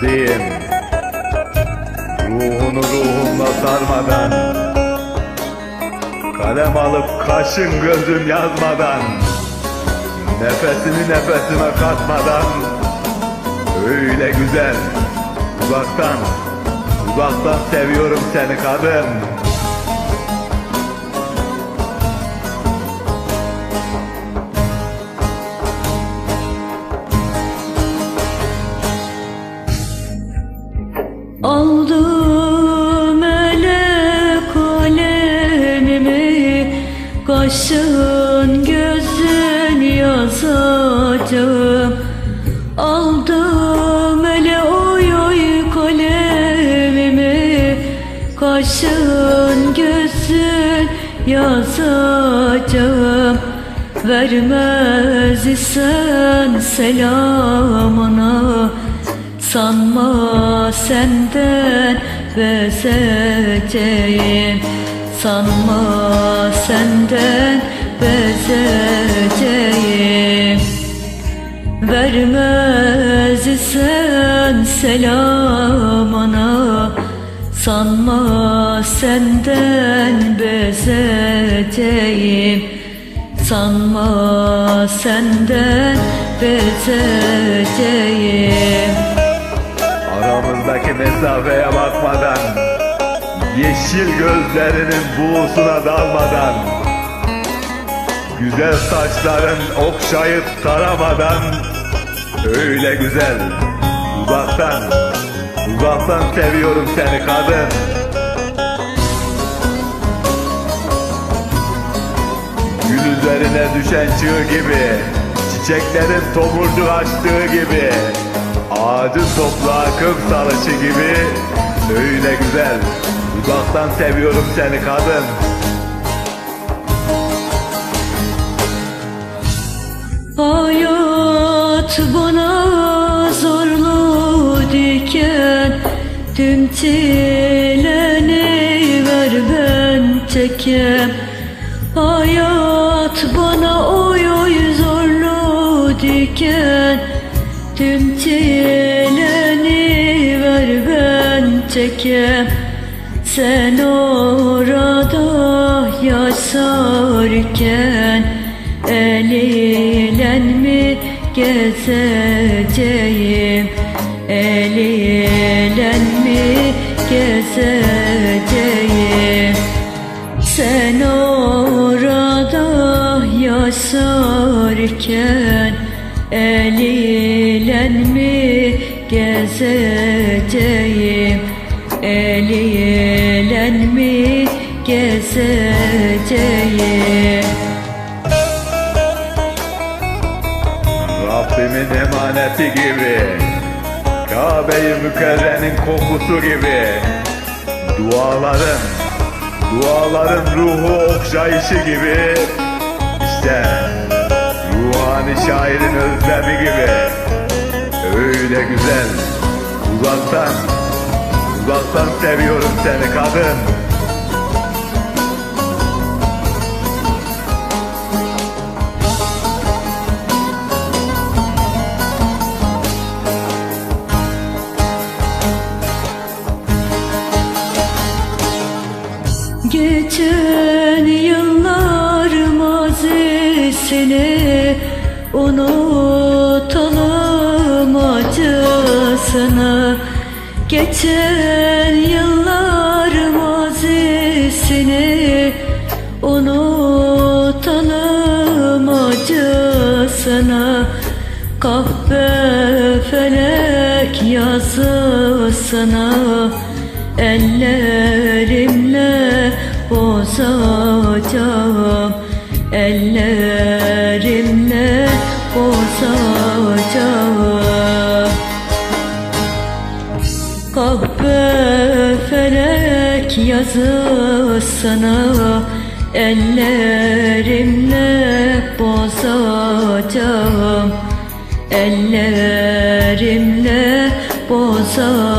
sevdiğim Ruhunu ruhumla sarmadan Kalem alıp kaşın gözüm yazmadan Nefesini nefesime katmadan Öyle güzel Uzaktan Uzaktan seviyorum seni kadın Kaşın gözün yazacağım. Aldım ele oy oy kalemimi. Kaşın gözün yazacağım. Vermez isen selamına Sanma senden bezeceğim Sanma senden bezeceğim Vermez isen selamına Sanma senden bezeceğim Sanma senden bezeceğim Aramızdaki mesafeye bakmadan Yeşil gözlerinin buğusuna dalmadan Güzel saçların okşayıp taramadan Öyle güzel Uzaktan Uzaktan seviyorum seni kadın. Gül üzerine düşen çığ gibi Çiçeklerin tomurcuk açtığı gibi Ağacın toprağa kök salışı gibi Öyle güzel Uzaktan seviyorum seni kadın. Hayat bana zorlu diken Tüm çileni ver ben çekem Hayat bana oy oy zorlu diken Tüm çileni ver ben çekem Sen orada yaşarken El ile mi gezeceğim? El ile mi gezeceğim? Sen orada yaşarken El ile mi gezeceğim gezeceğim Rabbimin emaneti gibi Kabe-i Mükerre'nin kokusu gibi. Duaların Duaların ruhu okşayışı gibi. İşte Ruhani şairin özlemi gibi. Öyle güzel Uzaktan Uzaktan seviyorum seni kadın Geçen yıllar mazisini unutalım acısını Geçen yıllar mazisini unutalım acısını Kahve felek yazısını Ellerimle bozacağım. Ellerimle bozacağım. Kahve felek yazısını Ellerimle bozacağım. Ellerimle bozacağım